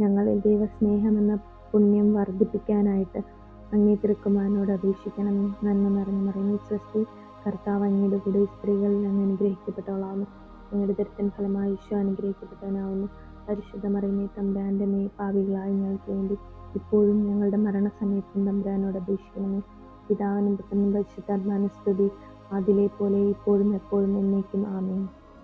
ഞങ്ങളിൽ ദൈവസ്നേഹം എന്ന പുണ്യം വർദ്ധിപ്പിക്കാനായിട്ട് അങ്ങേ തിരുക്കുമാരനോട് അപേക്ഷിക്കണമേ നന്മ നിറഞ്ഞു മറിയുന്ന സൃഷ്ടി കർത്താവ് അങ്ങയുടെ കൂടെ സ്ത്രീകളിൽ അങ്ങ് അനുഗ്രഹിക്കപ്പെട്ടവളാവുന്നു. അങ്ങയുടെ ദരിദ്രൻ ഫലമായി ഈശോ അനുഗ്രഹിക്കപ്പെട്ടവനാവുന്നു. പരിശുദ്ധ മറിയമേ തമ്പുരാന്റെ മേ പാവികളായി ഞങ്ങൾക്ക് വേണ്ടി ഇപ്പോഴും ഞങ്ങളുടെ മരണസമയത്തും തമ്പുരാനോട് അപേക്ഷിക്കണമേ. പിതാവിനും പുത്രനും പരിശുദ്ധാത്മാന സ്തുതി. അതിലെ പോലെ ഇപ്പോഴും എപ്പോഴും എന്നേക്കും. ആമേ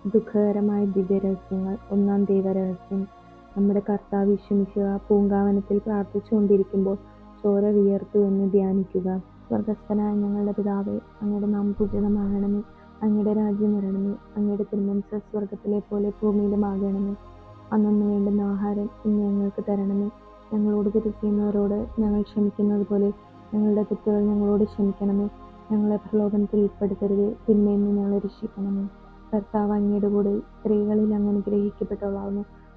ദുഃഖകരമായ ദിവ്യരഹസ്യങ്ങൾ. ഒന്നാം ദൈവരഹസ്യം. നമ്മുടെ കർത്താവ് വിഷമിക്കുക പൂങ്കാവനത്തിൽ പ്രാർത്ഥിച്ചുകൊണ്ടിരിക്കുമ്പോൾ ചോര വിയർത്തു എന്ന് ധ്യാനിക്കുക. സ്വർഗസ്ഥനായ ഞങ്ങളുടെ പിതാവേ അങ്ങയുടെ നാം പൂജിതമാകണമേ. അങ്ങയുടെ രാജ്യം വരണമേ. അങ്ങയുടെ തിരുമനസ് സ്വർഗത്തിലെ പോലെ ഭൂമിയിലുമാകണമേ. അന്നൊന്ന് വേണ്ടുന്ന ആഹാരം ഇന്ന് ഞങ്ങൾക്ക് തരണമേ. ഞങ്ങളോട് തിരിക്കുന്നവരോട് ഞങ്ങൾ ക്ഷമിക്കുന്നത് പോലെ ഞങ്ങളുടെ തെറ്റുകൾ ഞങ്ങളോട് ക്ഷമിക്കണമേ. ഞങ്ങളെ പ്രലോഭനത്തിൽ ഉൾപ്പെടുത്തരുത്. നിന്ന് ഞങ്ങളെ രക്ഷിക്കണമേ. കർത്താവ് അങ്ങയുടെ കൂടെ സ്ത്രീകളിൽ അങ്ങനെ അനുഗ്രഹിക്കപ്പെട്ടവളാവുന്നു.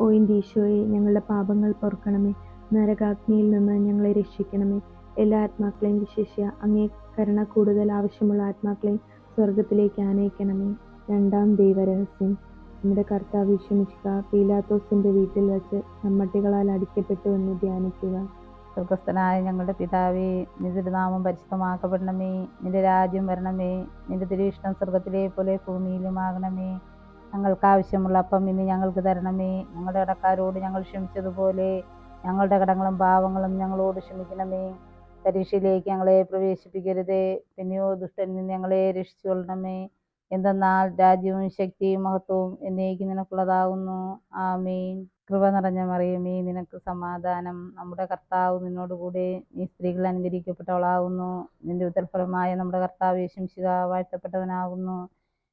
ഓ എന്റെ ഈശോയെ ഞങ്ങളുടെ പാപങ്ങൾ പൊറുക്കണമേ. നരകാഗ്നിയിൽ നിന്ന് ഞങ്ങളെ രക്ഷിക്കണമേ. എല്ലാ ആത്മാക്കളെയും വിശേഷ അങ്ങേ കരുണ കൂടുതൽ ആവശ്യമുള്ള ആത്മാക്കളെയും സ്വർഗത്തിലേക്ക് ആനയിക്കണമേ. രണ്ടാം ദൈവരഹസ്യം. നമ്മുടെ കർത്താവ് വിഷമിക്കുക പീലാത്തോസിന്റെ വീട്ടിൽ വെച്ച് നമ്മട്ടികളാൽ അടിക്കപ്പെട്ടു എന്ന് ധ്യാനിക്കുക. സ്വർഗസ്ഥനായ ഞങ്ങളുടെ പിതാവേ നിന്റെ നാമം പരിശുദ്ധമാക്കപ്പെടണമേ. നിന്റെ രാജ്യം വരണമേ. നിന്റെ തിരുവിഷ്ടം സ്വർഗത്തിലെ പോലെ ഭൂമിയിലുമാകണമേ. ഞങ്ങൾക്ക് ആവശ്യമുള്ള അപ്പം ഇന്ന് ഞങ്ങൾക്ക് തരണമേ. ഞങ്ങളുടെ കടക്കാരോട് ഞങ്ങൾ ക്ഷമിച്ചതുപോലെ ഞങ്ങളുടെ കടങ്ങളും പാവങ്ങളും ഞങ്ങളോട് ക്ഷമിക്കണമേ. പരീക്ഷയിലേക്ക് ഞങ്ങളെ പ്രവേശിപ്പിക്കരുതേ. പിന്നെയോ ദുഷ്ടനിൽ നിന്ന് ഞങ്ങളെ രക്ഷിച്ചുകൊള്ളണമേ എന്തെന്നാൽ രാജ്യവും ശക്തിയും മഹത്വവും എന്നേക്ക് നിനക്കുള്ളതാകുന്നു ആമീൻ. കൃപ നിറഞ്ഞ മറിയമേ നിനക്ക് സമാധാനം. നമ്മുടെ കർത്താവ് നിന്നോടുകൂടെ നീ സ്ത്രീകൾ അനുകരിക്കപ്പെട്ടവളാകുന്നു നിന്റെ ഉത്തരഫലമായ നമ്മുടെ കർത്താവ് യേശുശിക വാഴ്ത്തപ്പെട്ടവനാകുന്നു.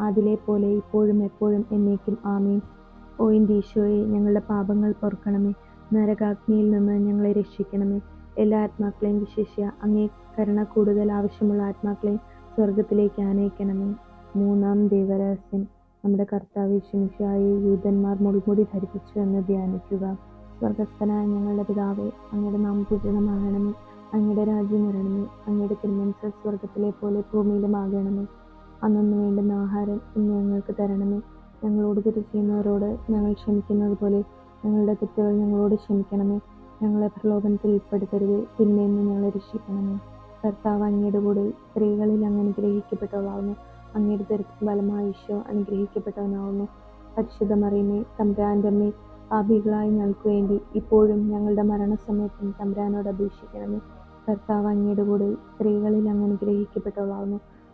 അതിലെ പോലെ ഇപ്പോഴും എപ്പോഴും എന്നേക്കും ആമീൻ. ഓ എന്റെ ഞങ്ങളുടെ പാപങ്ങൾ പൊറുക്കണമേ നരകാഗ്നിയിൽ നിന്ന് ഞങ്ങളെ രക്ഷിക്കണമേ. എല്ലാ ആത്മാക്കളെയും വിശേഷിയ അങ്ങേ കരുണ കൂടുതൽ ആവശ്യമുള്ള ആത്മാക്കളെയും സ്വർഗത്തിലേക്ക് ആനയിക്കണമേ. മൂന്നാം ദൈവരഹസ്യം. നമ്മുടെ കർത്താവ് ശിംഷായി യൂതന്മാർ മുൾമുടി ധരിപ്പിച്ചു എന്ന് ധ്യാനിക്കുക. സ്വർഗസ്ഥനായ ഞങ്ങളുടെ പിതാവേ അങ്ങയുടെ നാം പൂജിതമാകണമേ അങ്ങയുടെ രാജ്യം വരണമേ. അങ്ങയുടെ തിരുമനസ് സ്വർഗത്തിലെ പോലെ ഭൂമിയിലും ആകണമേ അന്നു വേണ്ടുന്ന ആഹാരം ഇന്ന് ഞങ്ങൾക്ക് തരണമേ. ഞങ്ങളോട് തെറ്റ് ചെയ്യുന്നവരോട് ഞങ്ങൾ ക്ഷമിക്കുന്നത് പോലെ ഞങ്ങളുടെ തെറ്റുകൾ ഞങ്ങളോട് ക്ഷമിക്കണമേ. ഞങ്ങളെ പ്രലോഭനത്തിൽ ഉൾപ്പെടുത്തരുത്. തിന്മയിൽ ഞങ്ങളെ രക്ഷിക്കണമേ. കർത്താവ് അങ്ങയുടെ കൂടെ സ്ത്രീകളിൽ അങ്ങ് അനുഗ്രഹിക്കപ്പെട്ടവളാവുന്നു. അങ്ങയുടെ തിരക്ക് ബലമായ ഈശോ അനുഗ്രഹിക്കപ്പെട്ടവനാവുന്നു. പരിശുദ്ധ തമ്പുരാന്റെ അമ്മേ പാപികളായി ഞങ്ങൾക്ക് വേണ്ടി ഇപ്പോഴും ഞങ്ങളുടെ മരണസമയത്തും തമ്പുരാനോട് അപേക്ഷിക്കണമേ. കർത്താവ് അങ്ങയുടെ കൂടെ സ്ത്രീകളിൽ അങ്ങ് അനുഗ്രഹിക്കപ്പെട്ടവളാവുന്നു.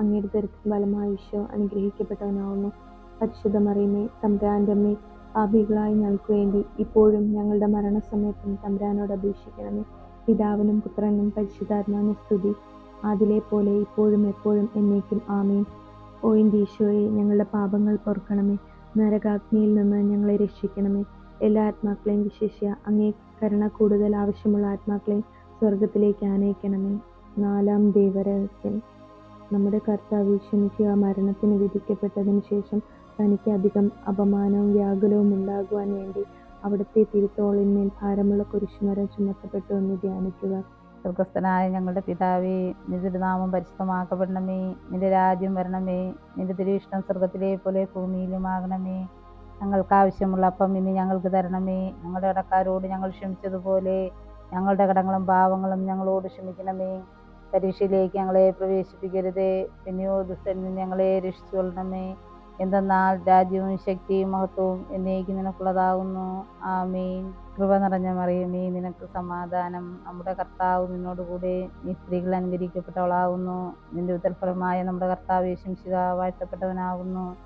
അങ്ങയുടെ ദരിദ്ര ഫലമായ ഈശോ അനുഗ്രഹിക്കപ്പെട്ടവനാവുന്നു. പരിശുദ്ധ മറിയമേ തമ്പുരാന്റെ പാപികളായി ഞങ്ങൾക്ക് വേണ്ടി ഇപ്പോഴും ഞങ്ങളുടെ മരണസമയത്തും തമ്പുരാനോട് അപേക്ഷിക്കണമേ. പിതാവിനും പുത്രനും പരിശുദ്ധാത്മാവിനും സ്തുതി. അതിലെ പോലെ ഇപ്പോഴും എപ്പോഴും എന്നേക്കും ആമേ ഓ എന്റെ ഞങ്ങളുടെ പാപങ്ങൾ പൊറുക്കണമേ. നരകാഗ്നിയിൽ നിന്ന് ഞങ്ങളെ രക്ഷിക്കണമേ. എല്ലാ ആത്മാക്കളെയും വിശേഷിയ അങ്ങേ കരുണ കൂടുതൽ ആവശ്യമുള്ള ആത്മാക്കളെയും സ്വർഗത്തിലേക്ക് ആനയിക്കണമേ. നാലാം ദൈവരഹസ്യം. നമ്മുടെ കർത്താവ് ക്ഷമിക്കുക മരണത്തിന് വിധിക്കപ്പെട്ടതിന് ശേഷം തനിക്ക് അധികം അപമാനവും വ്യാകുലവും ഉണ്ടാകുവാൻ വേണ്ടി അവിടുത്തെ തിരുത്തോളിന്മേൽ ഭാരമുള്ള കുരിശുമരം ചുമത്തപ്പെട്ടു എന്ന് ധ്യാനിക്കുക. സ്വർഗസ്ഥനായ ഞങ്ങളുടെ പിതാവേ നിന്റെ നാമം പരിശുദ്ധമാക്കപ്പെടണമേ നിന്റെ രാജ്യം വരണമേ നിന്റെ തിരുവിഷ്ടം സ്വർഗത്തിലെ പോലെ ഭൂമിയിലുമാകണമേ. ഞങ്ങൾക്ക് ആവശ്യമുള്ള അപ്പം ഇന്ന് ഞങ്ങൾക്ക് തരണമേ. ഞങ്ങളുടെ കടക്കാരോട് ഞങ്ങൾ ക്ഷമിച്ചതുപോലെ ഞങ്ങളുടെ കടങ്ങളും പാവങ്ങളും ഞങ്ങളോട് ക്ഷമിക്കണമേ. പരീക്ഷയിലേക്ക് ഞങ്ങളെ പ്രവേശിപ്പിക്കരുതേ. പിന്നെയോ ദുഷ്ടനിൽ ഞങ്ങളെ രക്ഷിച്ചുകൊള്ളണമേ. എന്തെന്നാൽ രാജ്യവും ശക്തിയും മഹത്വവും എന്നേക്ക് നിനക്കുള്ളതാകുന്നു. ആമീൻ. കൃപ നിറഞ്ഞ മറിയമേ നിനക്ക് സമാധാനം. നമ്മുടെ കർത്താവ് നിന്നോടുകൂടെ നീ സ്ത്രീകൾ അനുകരിക്കപ്പെട്ടവളാകുന്നു. നിന്റെ ഉത്തരഫലമായ നമ്മുടെ കർത്താവ് ശംശിക വാഴ്ത്തപ്പെട്ടവനാകുന്നു.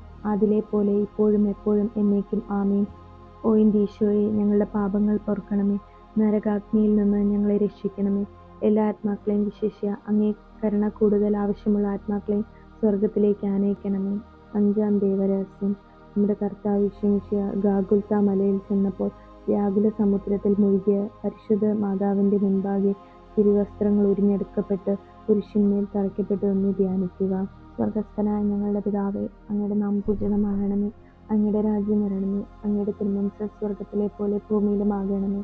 അതിലെ പോലെ ഇപ്പോഴും എപ്പോഴും എന്നേക്കും ആമീൻ. ഓ ഈശോയെ ഞങ്ങളുടെ പാപങ്ങൾ പൊറുക്കണമേ നരകാഗ്നിയിൽ നിന്ന് ഞങ്ങളെ രക്ഷിക്കണമേ. എല്ലാ ആത്മാക്കളെയും വിശേഷിയ അങ്ങേ കരുണ കൂടുതൽ ആവശ്യമുള്ള ആത്മാക്കളെയും സ്വർഗത്തിലേക്ക് ആനയിക്കണമേ. അഞ്ചാം ദേവരഹസ്യം. നമ്മുടെ കർത്താവ് വിശ്വമിഷ്യ ഗാഗുൽത്ത മലയിൽ ചെന്നപ്പോൾ വ്യാകുല സമുദ്രത്തിൽ മുഴുകിയ പരിശുദ്ധ മാതാവിന്റെ മുൻപാകെ തിരുവസ്ത്രങ്ങൾ ഉരിഞ്ഞെടുക്കപ്പെട്ട് പുരുഷന്മേൽ തറയ്ക്കപ്പെട്ടു എന്ന് ധ്യാനിക്കുക. സ്വർഗസ്ഥനായ ഞങ്ങളുടെ പിതാവേ അങ്ങയുടെ നാം പൂജിതമാകണമേ അങ്ങയുടെ രാജ്യം വരണമേ. അങ്ങയുടെ തിരുമനസ് സ്വർഗത്തിലെ പോലെ ഭൂമിയിലുമാകണമേ.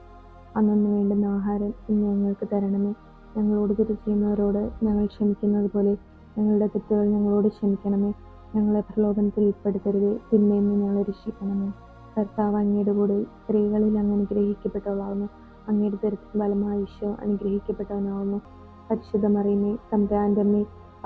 അന്നൊന്ന് വേണ്ടുന്ന ആഹാരം ഇന്ന് ഞങ്ങൾക്ക് തരണമേ. ഞങ്ങളോട് തെറ്റ് ചെയ്യുന്നവരോട് ഞങ്ങൾ ക്ഷമിക്കുന്നത് പോലെ ഞങ്ങളുടെ തെറ്റുകൾ ഞങ്ങളോട് ക്ഷമിക്കണമേ. ഞങ്ങളെ പ്രലോഭനത്തിൽ ഉൾപ്പെടുത്തരുതേ. തിന്മയിൽ നിന്ന് ഞങ്ങളെ രക്ഷിക്കണമേ. കർത്താവ് അങ്ങയുടെ കൂടെ സ്ത്രീകളിൽ അങ്ങ് അനുഗ്രഹിക്കപ്പെട്ടവളാവുന്നു. അങ്ങയുടെ തരത്തിൽ ബലമായ ഈശോ അനുഗ്രഹിക്കപ്പെട്ടവനാവുന്നു. പരിശുദ്ധമറിയമേ തമ്പാന്റെ അമ്മേ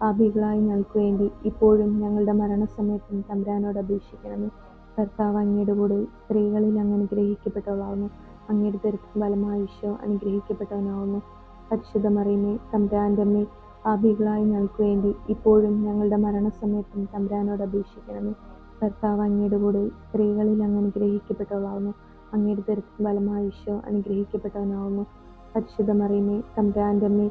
പാപികളായി ഞങ്ങൾക്ക് വേണ്ടി ഇപ്പോഴും ഞങ്ങളുടെ മരണസമയത്തും തമ്പരാനോട് അപേക്ഷിക്കണമേ. കർത്താവ് അങ്ങയുടെ കൂടെ സ്ത്രീകളിൽ അങ്ങ് അനുഗ്രഹിക്കപ്പെട്ടവളാവുന്നു അങ്ങയുടെ ബലമായ ഈശോ അനുഗ്രഹിക്കപ്പെട്ടവനാവുന്നു. പരിശുദ്ധ മറിയമേ അമ്മ അമ്മേ ഞങ്ങൾക്ക് വേണ്ടി ഇപ്പോഴും ഞങ്ങളുടെ മരണസമയത്തും തമ്പരാനോട് അപേക്ഷിക്കണമേ. കർത്താവ് അങ്ങയുടെ കൂടെ സ്ത്രീകളിൽ അങ്ങ് അനുഗ്രഹിക്കപ്പെട്ടവളാവുന്നു അങ്ങയുടെ ബലമായ ഈശോ അനുഗ്രഹിക്കപ്പെട്ടവനാവുന്നു. പരിശുദ്ധ തമ്പ്രാന്റെ അമ്മേ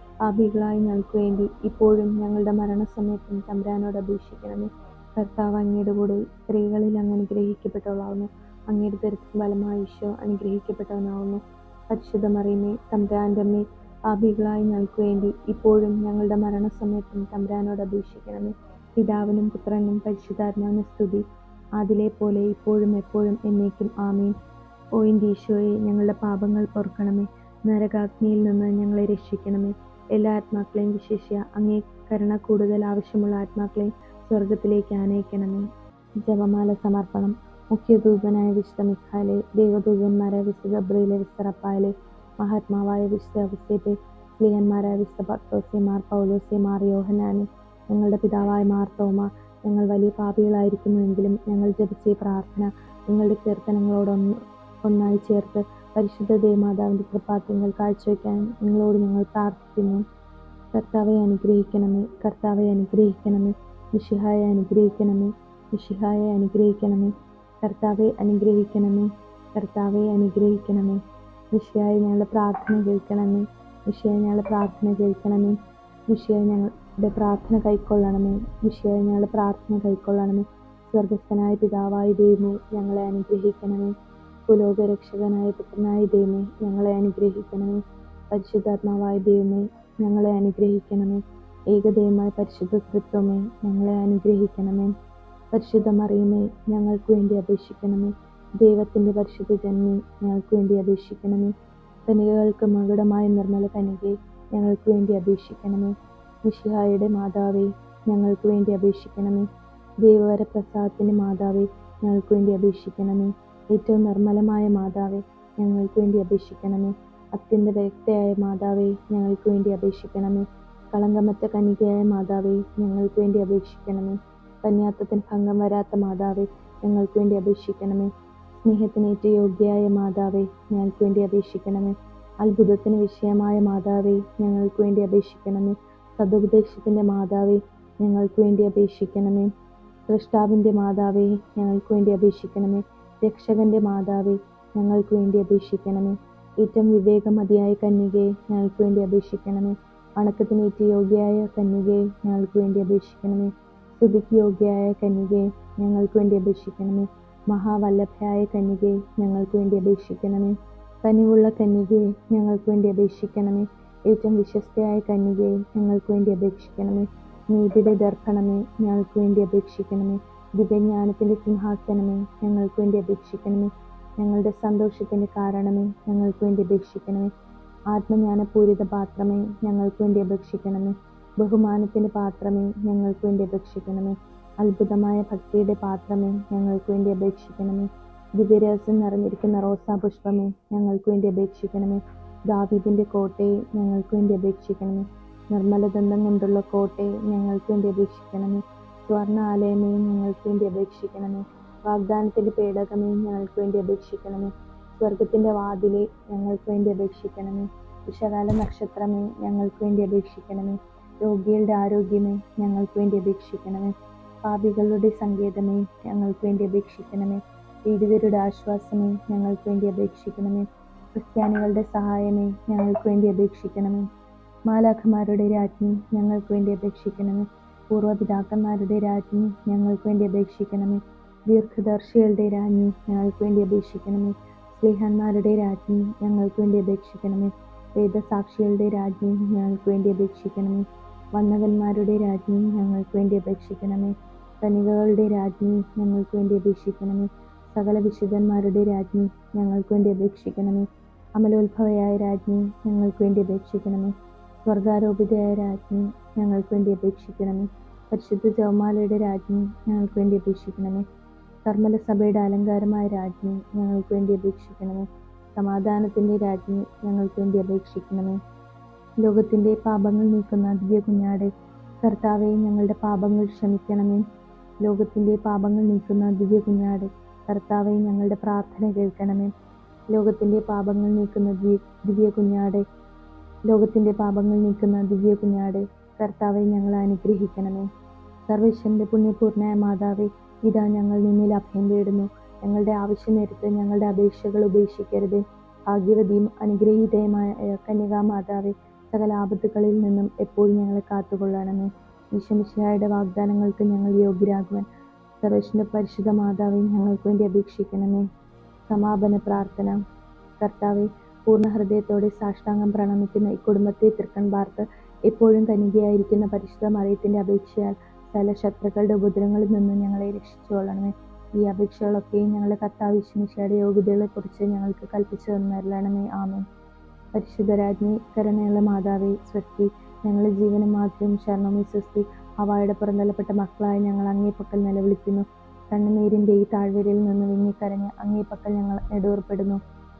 പാപികളായി ഞങ്ങൾക്ക് വേണ്ടി ഇപ്പോഴും ഞങ്ങളുടെ മരണസമയത്തും തമ്പുരാനോട് അപേക്ഷിക്കണമേ. കർത്താവ് അങ്ങയുടെ കൂടെ സ്ത്രീകളിൽ അങ്ങ് അനുഗ്രഹിക്കപ്പെട്ടവളാവുന്നു. അങ്ങയുടെ തരത്തിൽ ബലമായ ഈശോ അനുഗ്രഹിക്കപ്പെട്ടവനാവുന്നു. പരിശുദ്ധ മറിയമേ തമ്പ്രാന്റെ അമ്മേ പാപികളായി ഞങ്ങൾക്ക് വേണ്ടി ഇപ്പോഴും ഞങ്ങളുടെ മരണസമയത്തും തമ്പുരാനോട് അപേക്ഷിക്കണമേ. പിതാവിനും പുത്രനും പരിശുദ്ധാത്മാവിനും സ്തുതി. അതിലെ പോലെ ഇപ്പോഴും എപ്പോഴും എന്നേക്കും ആമീൻ. ഓയിന്റെ ഈശോയെ ഞങ്ങളുടെ പാപങ്ങൾ പൊറുക്കണമേ നരകാഗ്നിയിൽ നിന്ന് ഞങ്ങളെ രക്ഷിക്കണമേ. എല്ലാ ആത്മാക്കളെയും വിശേഷ്യ അങ്ങേ കരുണ കൂടുതൽ ആവശ്യമുള്ള ആത്മാക്കളെ സ്വർഗത്തിലേക്ക് ആനയിക്കണമേ. ജപമാല സമർപ്പണം. മുഖ്യദൂതനായ വിശുദ്ധ മിഖാലെ ദേവദൂതന്മാരായ വിശുദ്ധ ഗബ്രിയിലെ വിശുദ്ധ റപ്പായിലെ മഹാത്മാവായ വിശുദ്ധ അവസ്ഥത്തെ സ്ത്രീയന്മാരായ വിശുദ്ധ പത്തോസെ മാർ പൗലോസെ മാർ യോഹനാനെ ഞങ്ങളുടെ പിതാവായ മാർ തോമ ഞങ്ങൾ വലിയ പാപികളായിരിക്കുന്നുവെങ്കിലും ഞങ്ങൾ ജപിച്ച പ്രാർത്ഥന നിങ്ങളുടെ കീർത്തനങ്ങളോടൊന്ന് ഒന്നായി ചേർത്ത് പരിശുദ്ധ ദേവമാതാവിന്റെ കൃപാത്യങ്ങൾ കാഴ്ചവെക്കാൻ നിങ്ങളോട് ഞങ്ങൾ പ്രാർത്ഥിക്കുന്നു. കർത്താവെ അനുഗ്രഹിക്കണമേ. കർത്താവെ അനുഗ്രഹിക്കണമേ. മിഷിഹായെ അനുഗ്രഹിക്കണമേ. മിഷിഹായെ അനുഗ്രഹിക്കണമേ. കർത്താവെ അനുഗ്രഹിക്കണമേ. കർത്താവെ അനുഗ്രഹിക്കണമേ. മിഷിയായി ഞങ്ങളുടെ പ്രാർത്ഥന കേൾക്കണമേ. മിഷിയായി ഞങ്ങളുടെ പ്രാർത്ഥന കേൾക്കണമേ. മിഷിയായി ഞങ്ങളുടെ പ്രാർത്ഥന കൈക്കൊള്ളണമേ. മിഷിയായി ഞങ്ങളുടെ പ്രാർത്ഥന കൈക്കൊള്ളണമേ. സ്വർഗസ്ഥനായ പിതാവായ ദൈവമേ ഞങ്ങളെ അനുഗ്രഹിക്കണമേ. പുലോകരക്ഷകനായ പുത്രനായ ദൈവമേ ഞങ്ങളെ അനുഗ്രഹിക്കണമേ. പരിശുദ്ധാത്മാവായ ദൈവമേ ഞങ്ങളെ അനുഗ്രഹിക്കണമേ. ഏകദൈവമായ പരിശുദ്ധ തൃത്വമേ ഞങ്ങളെ അനുഗ്രഹിക്കണമേ. പരിശുദ്ധമറിയുമേ ഞങ്ങൾക്ക് വേണ്ടി അപേക്ഷിക്കണമേ. ദൈവത്തിന്റെ പരിശുദ്ധ ജന്മി ഞങ്ങൾക്ക് വേണ്ടി അപേക്ഷിക്കണമേ. കനികകൾക്ക് മകുടമായ നിർമ്മല കനികെ ഞങ്ങൾക്ക് വേണ്ടി അപേക്ഷിക്കണമേ. മിഷിഹായുടെ മാതാവേ ഞങ്ങൾക്ക് വേണ്ടി അപേക്ഷിക്കണമേ. ദൈവവര പ്രസാദത്തിന്റെ മാതാവേ ഞങ്ങൾക്ക് വേണ്ടി അപേക്ഷിക്കണമേ. ഏറ്റവും നിർമ്മലമായ മാതാവേ ഞങ്ങൾക്ക് വേണ്ടി അപേക്ഷിക്കണമേ. അത്യന്ത വ്യക്തയായ മാതാവേ ഞങ്ങൾക്ക് വേണ്ടി അപേക്ഷിക്കണമേ. കളങ്കമറ്റ കനികയായ മാതാവേ ഞങ്ങൾക്ക് വേണ്ടി അപേക്ഷിക്കണമേ. കന്യാത്വത്തിന് ഭംഗം വരാത്ത മാതാവേ ഞങ്ങൾക്ക് വേണ്ടി അപേക്ഷിക്കണമേ. സ്നേഹത്തിനേറ്റ യോഗ്യയായ മാതാവേ ഞങ്ങൾക്ക് വേണ്ടി അപേക്ഷിക്കണമേ. അത്ഭുതത്തിന് വിഷയമായ മാതാവേ ഞങ്ങൾക്ക് വേണ്ടി അപേക്ഷിക്കണമേ. സതുപദേശത്തിന്റെ മാതാവേ ഞങ്ങൾക്ക് വേണ്ടി അപേക്ഷിക്കണമേ. സൃഷ്ടാവിന്റെ മാതാവേ ഞങ്ങൾക്ക് വേണ്ടി അപേക്ഷിക്കണമേ. രക്ഷകന്റെ മാതാവേ ഞങ്ങൾക്ക് വേണ്ടി അപേക്ഷിക്കണമേ. ഏറ്റവും വിവേകമതിയായ കന്യകയെ ഞങ്ങൾക്ക് വേണ്ടി അപേക്ഷിക്കണമേ. വണക്കത്തിനേറ്റ യോഗ്യയായ കന്യകയെ ഞങ്ങൾക്ക് വേണ്ടി അപേക്ഷിക്കണമേ. സ്തുതിക്ക് യോഗ്യയായ കന്യകയെ ഞങ്ങൾക്ക് വേണ്ടി അപേക്ഷിക്കണമേ. മഹാവല്ലഭയായ കന്യകയെ ഞങ്ങൾക്ക് വേണ്ടി അപേക്ഷിക്കണമേ. കനിവുള്ള കന്യകയെ ഞങ്ങൾക്ക് വേണ്ടി അപേക്ഷിക്കണമേ. ഏറ്റവും വിശ്വസ്തയായ കന്യകയെ ഞങ്ങൾക്ക് വേണ്ടി അപേക്ഷിക്കണമേ. നീതിയുടെ ദർപ്പണമേ ഞങ്ങൾക്ക് വേണ്ടി അപേക്ഷിക്കണമേ. ദിവ്യജ്ഞാനത്തിന്റെ സിംഹാസനമേ ഞങ്ങൾക്ക് വേണ്ടി അപേക്ഷിക്കണമേ. ഞങ്ങളുടെ സന്തോഷത്തിന്റെ കാരണമേ ഞങ്ങൾക്ക് വേണ്ടി അപേക്ഷിക്കണമേ. ആത്മജ്ഞാനപൂരിത പാത്രമേ ഞങ്ങൾക്ക് വേണ്ടി അപേക്ഷിക്കണമേ. ബഹുമാനത്തിന്റെ പാത്രമേ ഞങ്ങൾക്ക് വേണ്ടി അപേക്ഷിക്കണമേ. അത്ഭുതമായ ഭക്തിയുടെ പാത്രമേ ഞങ്ങൾക്ക് വേണ്ടി അപേക്ഷിക്കണമേ. ദിവ്യരഹസ്യം നിറഞ്ഞിരിക്കുന്ന റോസാ പുഷ്പമേ ഞങ്ങൾക്ക് വേണ്ടി അപേക്ഷിക്കണമേ. ദാവീദിന്റെ കോട്ടയെ ഞങ്ങൾക്ക് വേണ്ടി അപേക്ഷിക്കണമേ. നിർമ്മല ദന്തം കൊണ്ടുള്ള കോട്ടയെ ഞങ്ങൾക്ക് വേണ്ടി അപേക്ഷിക്കണമേ. സ്വർണ ആലയമേ ഞങ്ങൾക്ക് വേണ്ടി അപേക്ഷിക്കണമേ. വാഗ്ദാനത്തിന്റെ പേടകമേ ഞങ്ങൾക്ക് വേണ്ടി അപേക്ഷിക്കണമേ. സ്വർഗത്തിന്റെ വാതിലെ ഞങ്ങൾക്ക് വേണ്ടി അപേക്ഷിക്കണമേ. വിശകാല നക്ഷത്രമേ ഞങ്ങൾക്ക് വേണ്ടി അപേക്ഷിക്കണമേ. രോഗികളുടെ ആരോഗ്യമേ ഞങ്ങൾക്ക് വേണ്ടി അപേക്ഷിക്കണമേ. പാപികളുടെ സങ്കേതമേ ഞങ്ങൾക്ക് വേണ്ടി അപേക്ഷിക്കണമേ. പീഡിതരുടെ ആശ്വാസമേ ഞങ്ങൾക്ക് വേണ്ടി അപേക്ഷിക്കണമേ. ക്രിസ്ത്യാനികളുടെ സഹായമേ ഞങ്ങൾക്ക് വേണ്ടി അപേക്ഷിക്കണമേ. മാലാഖമാരുടെ രാജ്ഞി ഞങ്ങൾക്ക് വേണ്ടി അപേക്ഷിക്കണമേ. പൂർവപിതാക്കന്മാരുടെ രാജ്ഞി ഞങ്ങൾക്ക് വേണ്ടി അപേക്ഷിക്കണമേ. ദീർഘദർശികളുടെ രാജ്ഞി ഞങ്ങൾക്ക് വേണ്ടി അപേക്ഷിക്കണമേ. സ്നേഹന്മാരുടെ രാജ്ഞി ഞങ്ങൾക്ക് വേണ്ടി അപേക്ഷിക്കണമേ. വേദസാക്ഷികളുടെ രാജ്ഞി ഞങ്ങൾക്ക് വേണ്ടി അപേക്ഷിക്കണമേ. വന്നവന്മാരുടെ രാജ്ഞി ഞങ്ങൾക്ക് വേണ്ടി അപേക്ഷിക്കണമേ. കനികകളുടെ രാജ്ഞി ഞങ്ങൾക്ക് വേണ്ടി അപേക്ഷിക്കണമേ. സകല വിശുദ്ധന്മാരുടെ രാജ്ഞി ഞങ്ങൾക്ക് വേണ്ടി അപേക്ഷിക്കണമേ. അമലോത്ഭവയായ രാജ്ഞി ഞങ്ങൾക്ക് വേണ്ടി അപേക്ഷിക്കണമേ. സ്വർഗാരോപിതയായ രാജ്ഞി ഞങ്ങൾക്ക് വേണ്ടി അപേക്ഷിക്കണമേ. പരിശുദ്ധ ജവമാലയുടെ രാജ്ഞി ഞങ്ങൾക്ക് വേണ്ടി അപേക്ഷിക്കണമേ. കർമ്മല സഭയുടെ അലങ്കാരമായ രാജ്ഞി ഞങ്ങൾക്ക് വേണ്ടി അപേക്ഷിക്കണമേ. സമാധാനത്തിന്റെ രാജ്ഞി ഞങ്ങൾക്ക് വേണ്ടി അപേക്ഷിക്കണമേ. ലോകത്തിന്റെ പാപങ്ങൾ നീക്കുന്ന ദിവ്യ കുഞ്ഞാടെ കർത്താവെ ഞങ്ങളുടെ പാപങ്ങൾ ക്ഷമിക്കണമേ. ലോകത്തിന്റെ പാപങ്ങൾ നീക്കുന്ന ദിവ്യ കുഞ്ഞാടെ കർത്താവെ ഞങ്ങളുടെ പ്രാർത്ഥന കേൾക്കണമേ. ലോകത്തിന്റെ പാപങ്ങൾ നീക്കുന്ന ദിവ്യ- കുഞ്ഞാടെ ലോകത്തിന്റെ പാപങ്ങൾ നീക്കുന്ന ദിവ്യ കുഞ്ഞാടെ കർത്താവെ ഞങ്ങൾ അനുഗ്രഹിക്കണമേ. സർവേശ്വരന്റെ പുണ്യപൂർണയായ മാതാവെ ഇതാ ഞങ്ങൾ നിന്നിൽ അഭയം തേടുന്നു. ഞങ്ങളുടെ ആവശ്യം നേരത്ത് ഞങ്ങളുടെ അപേക്ഷകൾ ഉപേക്ഷിക്കരുത്. ഭാഗ്യവതിയും അനുഗ്രഹീതയുമായ കന്യകാമാതാവേ സകല ആപത്തുകളിൽ നിന്നും എപ്പോഴും ഞങ്ങളെ കാത്തുകൊള്ളണമേ. ഈശ്വമിശിഹായുടെ വാഗ്ദാനങ്ങൾക്ക് ഞങ്ങൾ യോഗ്യരാകുവാൻ സർവേശ്വരന്റെ പരിശുദ്ധ മാതാവെ ഞങ്ങൾക്ക് വേണ്ടി അപേക്ഷിക്കണമേ. സമാപന പ്രാർത്ഥന. കർത്താവെ പൂർണ ഹൃദയത്തോടെ സാഷ്ടാംഗം പ്രണമിക്കുന്ന ഈ കുടുംബത്തെ തൃക്കൺ പാർത്ത് എപ്പോഴും തനികയായിരിക്കുന്ന പരിശുദ്ധ മറിയത്തിന്റെ അപേക്ഷയാൽ സകല ശത്രുക്കളുടെ ഉപദ്രവങ്ങളിൽ നിന്നും ഞങ്ങളെ രക്ഷിച്ചുകൊള്ളണമേ. ഈ അപേക്ഷകളൊക്കെയും ഞങ്ങളുടെ കർത്താവ് യോഗ്യതകളെ യോഗ്യതകളെക്കുറിച്ച് ഞങ്ങൾക്ക് കൽപ്പിച്ചു തന്നരണമേ ആമേ പരിശുദ്ധരാജ്ഞി കരുണയുള്ള മാതാവേ സ്വസ്തി ഞങ്ങളുടെ ജീവനും മാതൃവും ശരണമേ സ്വസ്തി അവയുടെ പുറന്തള്ളപ്പെട്ട മക്കളായ ഞങ്ങൾ അങ്ങേപ്പക്കൽ നിലവിളിക്കുന്നു. കണ്ണുനീരിന്റെ ഈ താഴ്വരയിൽ നിന്ന് വിങ്ങിക്കരഞ്ഞ് അങ്ങേപ്പക്കൽ ഞങ്ങൾ നെടുവേർപ്പെടുന്നു.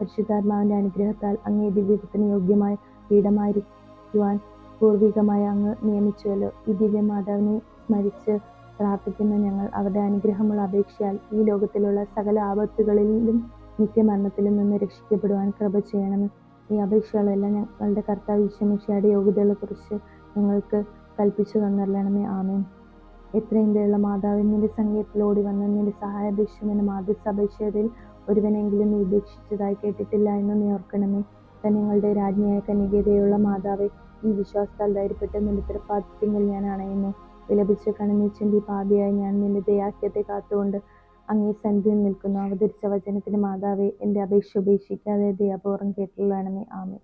പരിശുദ്ധാത്മാവിന്റെ അനുഗ്രഹത്താൽ അങ്ങേ ദിവ്യത്തിന് യോഗ്യമായ പീഠമായിരിക്കുവാൻ പൂർവികമായി അങ്ങ് നിയമിച്ചുവല്ലോ. ഈ ദിവ്യ മാതാവിനെ സ്മരിച്ച് പ്രാർത്ഥിക്കുന്ന ഞങ്ങൾ അവരുടെ അനുഗ്രഹമുള്ള അപേക്ഷയാൽ ഈ ലോകത്തിലുള്ള സകല ആപത്തുകളിലും നിത്യമരണത്തിലും നിന്ന് രക്ഷിക്കപ്പെടുവാൻ കൃപ ചെയ്യണമെന്ന് ഈ അപേക്ഷകളെല്ലാം ഞങ്ങളുടെ കർത്താവ് ഈശ്വമിഷയുടെ യോഗ്യതകളെക്കുറിച്ച് ഞങ്ങൾക്ക് കൽപ്പിച്ചു തന്നറിയണമേ ആമേൻ. എത്രയും ദയുള്ള മാതാവിൻ നിന്റെ സംഗീതത്തിൽ ഓടി വന്ന് നിന്റെ സഹായാപേക്ഷമെന്ന മാതൃസപേക്ഷയിൽ ഒരുവനെങ്കിലും നീ ഉപേക്ഷിച്ചതായി കേട്ടിട്ടില്ല എന്ന് നീ ഓർക്കണമേ കന്യങ്ങളുടെ രാജ്ഞിയായ കന്യകതയുള്ള മാതാവെ ഈ വിശ്വാസത്താൽ ധൈര്യപ്പെട്ട് നിന്റെ പാദത്തിങ്കിൽ ഞാൻ അണയുന്നു. വിലപിച്ച കണനീച്ചന്റെ പാപിയായി ഞാൻ നിന്റെ ദയാഖ്യത്തെ കാത്തുകൊണ്ട് അങ്ങേ സന്ധിയിൽ നിൽക്കുന്നു. അവതരിച്ച വചനത്തിന് മാതാവെ എന്റെ അപേക്ഷ ഉപേക്ഷിക്കാതെ ദയാപൂർവം കേട്ടുള്ളണമേ ആമേ